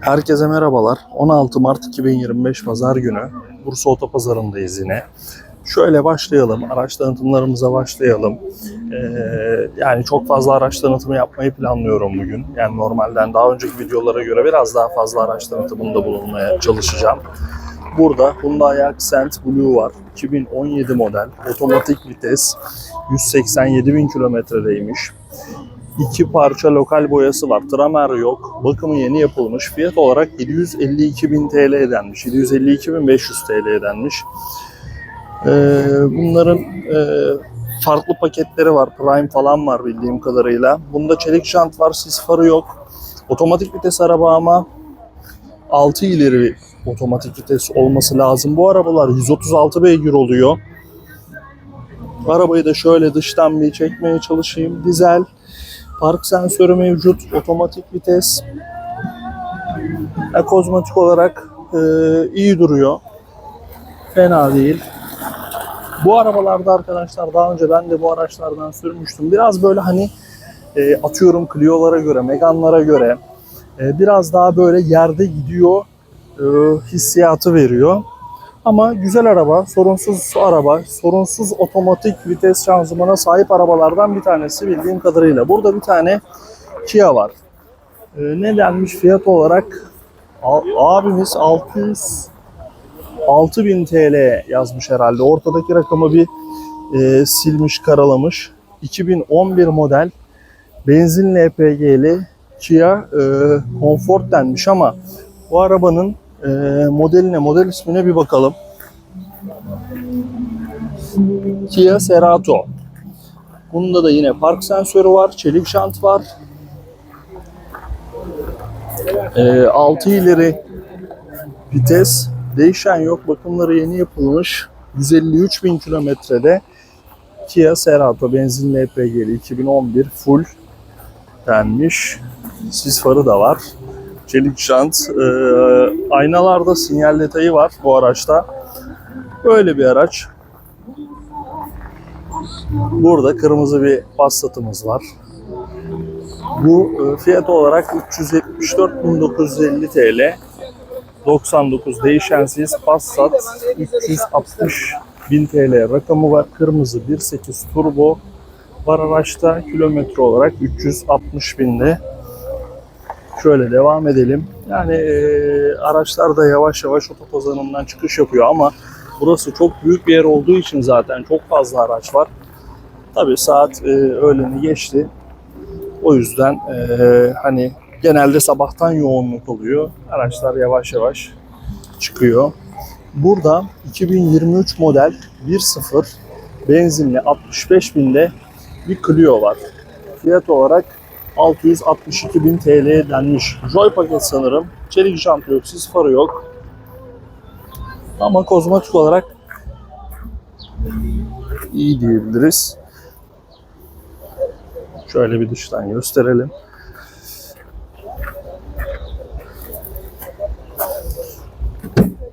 Herkese merhabalar. 16 Mart 2025 Pazar günü Bursa Otopazarı'ndayız yine. Şöyle başlayalım, araç tanıtımlarımıza başlayalım. Ee, yani çok fazla araç tanıtımı yapmayı planlıyorum bugün. Yani normalden daha önceki videolara göre biraz daha fazla araç tanıtımında bulunmaya çalışacağım. Burada Hyundai Accent Blue var. 2017 model, otomatik vites, 187 bin kilometredeymiş. İki parça lokal boyası var. Tramer yok. Bakımı yeni yapılmış. Fiyat olarak 752.000 TL denmiş. 752.500 TL denmiş. Ee, bunların e, farklı paketleri var. Prime falan var bildiğim kadarıyla. Bunda çelik jant var. Sis farı yok. Otomatik vites araba ama 6 ileri otomatik vites olması lazım. Bu arabalar 136 beygir oluyor. Arabayı da şöyle dıştan bir çekmeye çalışayım. Dizel, park sensörü mevcut, otomatik vites. E, kozmetik olarak e, iyi duruyor. Fena değil. Bu arabalarda arkadaşlar daha önce ben de bu araçlardan sürmüştüm. Biraz böyle hani e, atıyorum Clio'lara göre, Megane'lara göre e, biraz daha böyle yerde gidiyor e, hissiyatı veriyor. Ama güzel araba, sorunsuz araba, sorunsuz otomatik vites şanzımana sahip arabalardan bir tanesi bildiğim kadarıyla. Burada bir tane Kia var. E, ne denmiş fiyat olarak? Abimiz 600 6000 TL yazmış herhalde. Ortadaki rakamı bir e, silmiş, karalamış. 2011 model benzinli EPG'li Kia e, Comfort denmiş ama bu arabanın e, modeline, model ismine bir bakalım. Kia Cerato. Bunda da yine park sensörü var, çelik şant var. E, 6 ileri vites, değişen yok. Bakımları yeni yapılmış. 153 bin kilometrede Kia Cerato benzinli EPG'li 2011 full denmiş. Sis farı da var. Çelik jant. Ee, aynalarda sinyal detayı var bu araçta. Böyle bir araç. Burada kırmızı bir Passat'ımız var. Bu e, fiyat olarak 374.950 TL. 99 değişensiz Passat 360 bin TL rakamı var. Kırmızı 1.8 turbo var araçta. Kilometre olarak 360 binde. Şöyle devam edelim. Yani e, araçlar da yavaş yavaş otopazarından çıkış yapıyor ama burası çok büyük bir yer olduğu için zaten çok fazla araç var. Tabii saat e, öğleni geçti. O yüzden e, hani genelde sabahtan yoğunluk oluyor. Araçlar yavaş yavaş çıkıyor. Burada 2023 model 1.0 benzinli 65 binde bir Clio var. Fiyat olarak 662 bin TL denmiş. Joy paket sanırım. Çelik jant yok, sis farı yok. Ama kozmetik olarak iyi diyebiliriz. Şöyle bir dıştan gösterelim.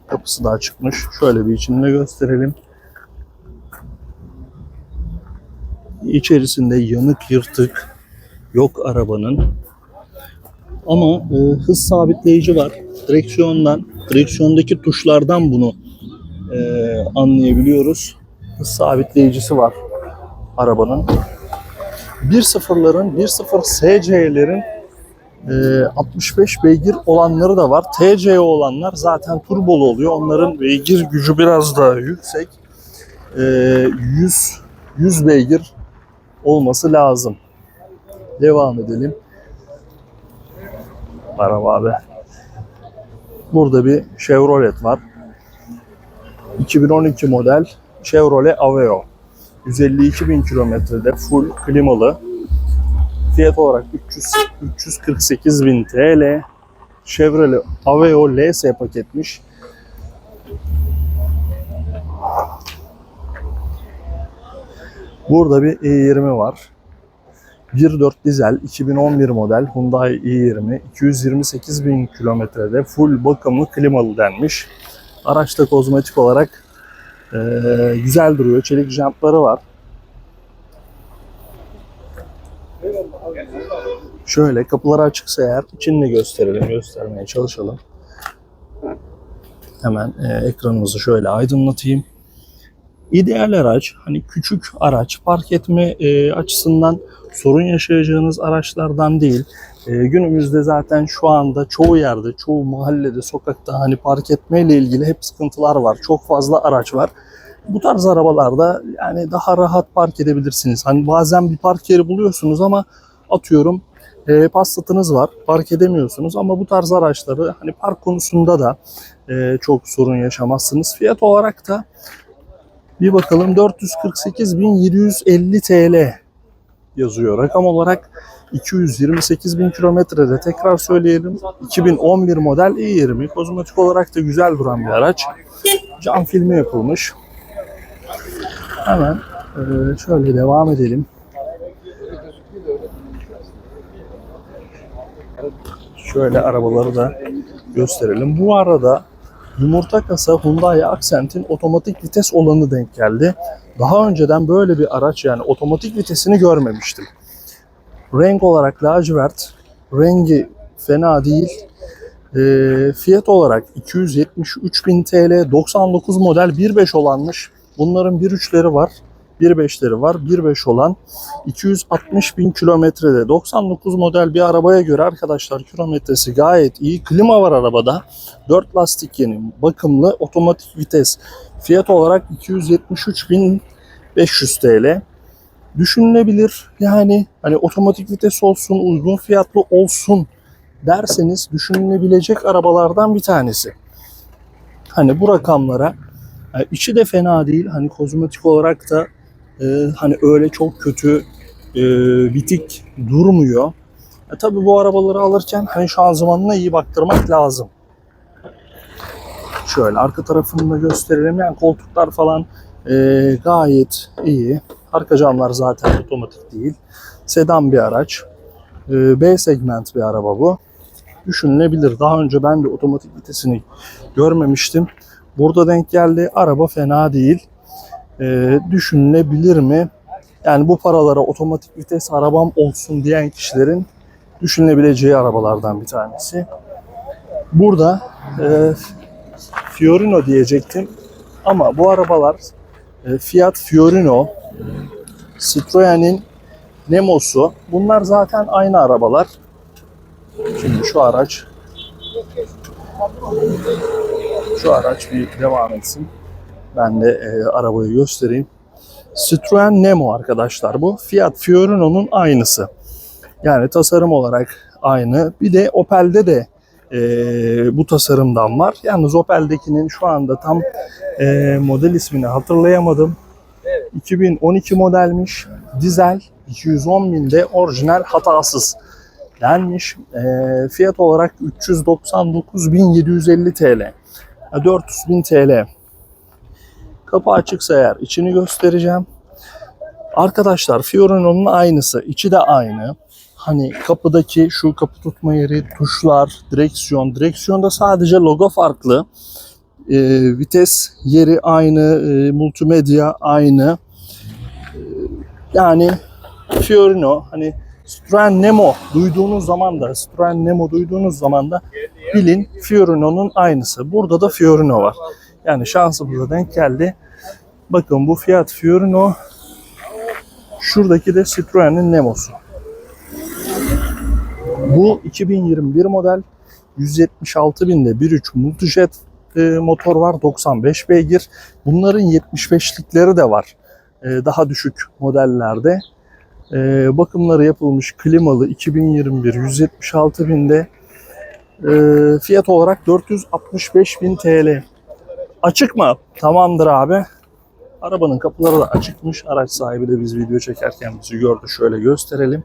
Kapısı da açıkmış. Şöyle bir içinde gösterelim. İçerisinde yanık yırtık yok arabanın. Ama e, hız sabitleyici var. Direksiyondan, direksiyondaki tuşlardan bunu e, anlayabiliyoruz. Hız sabitleyicisi var arabanın. 1.0'ların, 1.0 SC'lerin e, 65 beygir olanları da var. TC olanlar zaten turbolu oluyor. Onların beygir gücü biraz daha yüksek. E, 100 100 beygir olması lazım. Devam edelim. Merhaba abi. Burada bir Chevrolet var. 2012 model Chevrolet Aveo. 152 bin kilometrede full klimalı. Fiyat olarak 300, 348 bin TL. Chevrolet Aveo LS paketmiş. Burada bir i20 var. 1.4 dizel 2011 model Hyundai i20 228 bin kilometrede full bakımlı klimalı denmiş. Araçta kozmetik olarak eee, güzel duruyor. Çelik jantları var. Şöyle kapıları açıksa eğer içini gösterelim, göstermeye çalışalım. Hemen e, ekranımızı şöyle aydınlatayım. İdeal araç, hani küçük araç, park etme e, açısından sorun yaşayacağınız araçlardan değil. E, günümüzde zaten şu anda çoğu yerde, çoğu mahallede, sokakta hani park etmeyle ilgili hep sıkıntılar var. Çok fazla araç var. Bu tarz arabalarda yani daha rahat park edebilirsiniz. Hani bazen bir park yeri buluyorsunuz ama atıyorum e, Passat'ınız var, park edemiyorsunuz ama bu tarz araçları hani park konusunda da e, çok sorun yaşamazsınız. Fiyat olarak da bir bakalım 448.750 TL yazıyor. Rakam olarak 228 bin kilometrede tekrar söyleyelim. 2011 model i20. Kozmetik olarak da güzel duran bir araç. Cam filmi yapılmış. Hemen e, şöyle devam edelim. Şöyle arabaları da gösterelim. Bu arada yumurta kasa Hyundai Accent'in otomatik vites olanı denk geldi. Daha önceden böyle bir araç yani otomatik vitesini görmemiştim. Renk olarak lacivert, rengi fena değil. E, fiyat olarak 273.000 TL, 99 model 1.5 olanmış. Bunların 1.3'leri var, 1.5'leri var. 1.5 olan 260 bin kilometrede 99 model bir arabaya göre arkadaşlar kilometresi gayet iyi. Klima var arabada. 4 lastik yeni, bakımlı, otomatik vites. Fiyat olarak 273.500 TL. Düşünülebilir yani hani otomatik vites olsun, uygun fiyatlı olsun derseniz düşünülebilecek arabalardan bir tanesi. Hani bu rakamlara yani içi de fena değil. Hani kozmetik olarak da e, hani öyle çok kötü e, bitik durmuyor. E, tabii bu arabaları alırken hani şanzımanına iyi baktırmak lazım. Şöyle arka tarafını da gösterelim. Yani koltuklar falan e, gayet iyi. Arka camlar zaten otomatik değil. Sedan bir araç. E, B segment bir araba bu. Düşünülebilir. Daha önce ben de otomatik vitesini görmemiştim. Burada denk geldi. Araba fena değil. E, düşünülebilir mi? Yani bu paralara otomatik vites arabam olsun diyen kişilerin düşünülebileceği arabalardan bir tanesi. Burada e, Fiorino diyecektim ama bu arabalar e, Fiat Fiorino, Citroen'in Nemo'su bunlar zaten aynı arabalar. Şimdi şu araç şu araç bir devam etsin. Ben de e, arabayı göstereyim. Citroen Nemo arkadaşlar bu. Fiat Fiorino'nun aynısı. Yani tasarım olarak aynı. Bir de Opel'de de e, bu tasarımdan var. Yalnız Opel'dekinin şu anda tam e, model ismini hatırlayamadım. 2012 modelmiş. Dizel 210 binde orijinal hatasız denmiş. E, fiyat olarak 399.750 TL. 400.000 TL. Kapı açıksa eğer içini göstereceğim. Arkadaşlar Fiorino'nun aynısı. içi de aynı. Hani kapıdaki şu kapı tutma yeri, tuşlar, direksiyon. Direksiyonda sadece logo farklı. Ee, vites yeri aynı, e, multimedya aynı. Ee, yani Fiorino hani Citroen Nemo duyduğunuz zaman da Citroen Nemo duyduğunuz zaman da bilin Fiorino'nun aynısı. Burada da Fiorino var. Yani şansımıza denk geldi. Bakın bu Fiat Fiorino. Şuradaki de Citroen'in Nemo'su. Bu 2021 model 176 binde 1.3 Multijet e, motor var 95 beygir. Bunların 75'likleri de var. E, daha düşük modellerde. E, bakımları yapılmış klimalı 2021 176 binde fiyat olarak 465 bin TL. Açık mı? Tamamdır abi. Arabanın kapıları da açıkmış. Araç sahibi de biz video çekerken bizi gördü. Şöyle gösterelim.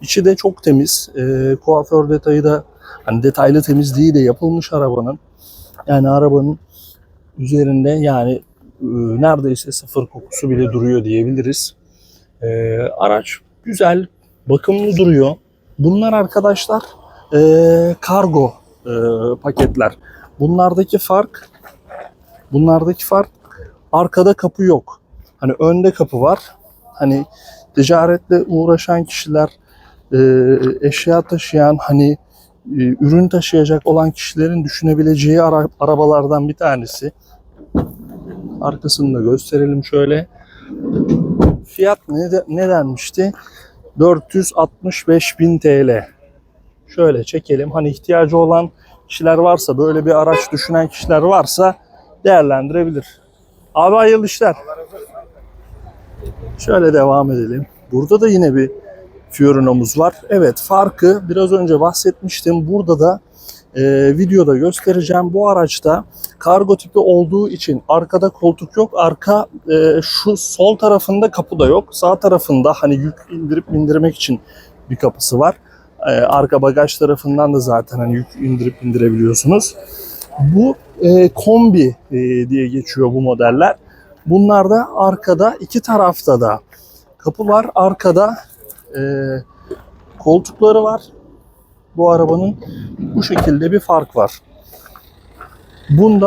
İçi de çok temiz. E, kuaför detayı da hani detaylı temizliği de yapılmış arabanın. Yani arabanın üzerinde yani e, neredeyse sıfır kokusu bile duruyor diyebiliriz. E, araç güzel, bakımlı duruyor. Bunlar arkadaşlar e, kargo e, paketler. Bunlardaki fark bunlardaki fark arkada kapı yok. Hani önde kapı var. Hani ticaretle uğraşan kişiler e, eşya taşıyan hani e, ürün taşıyacak olan kişilerin düşünebileceği ara- arabalardan bir tanesi. Arkasını da gösterelim şöyle. Fiyat ne, ne denmişti? 465 bin TL. Şöyle çekelim. Hani ihtiyacı olan kişiler varsa, böyle bir araç düşünen kişiler varsa değerlendirebilir. Abi hayırlı işler. Şöyle devam edelim. Burada da yine bir Fiorino'muz var. Evet farkı biraz önce bahsetmiştim. Burada da e, videoda göstereceğim. Bu araçta kargo tipi olduğu için arkada koltuk yok. Arka e, şu sol tarafında kapı da yok. Sağ tarafında hani yük indirip bindirmek için bir kapısı var. E, arka bagaj tarafından da zaten hani yük indirip indirebiliyorsunuz. Bu e, kombi e, diye geçiyor bu modeller. Bunlar da arkada iki tarafta da kapı var. Arkada e, koltukları var. Bu arabanın bu şekilde bir fark var. Bunda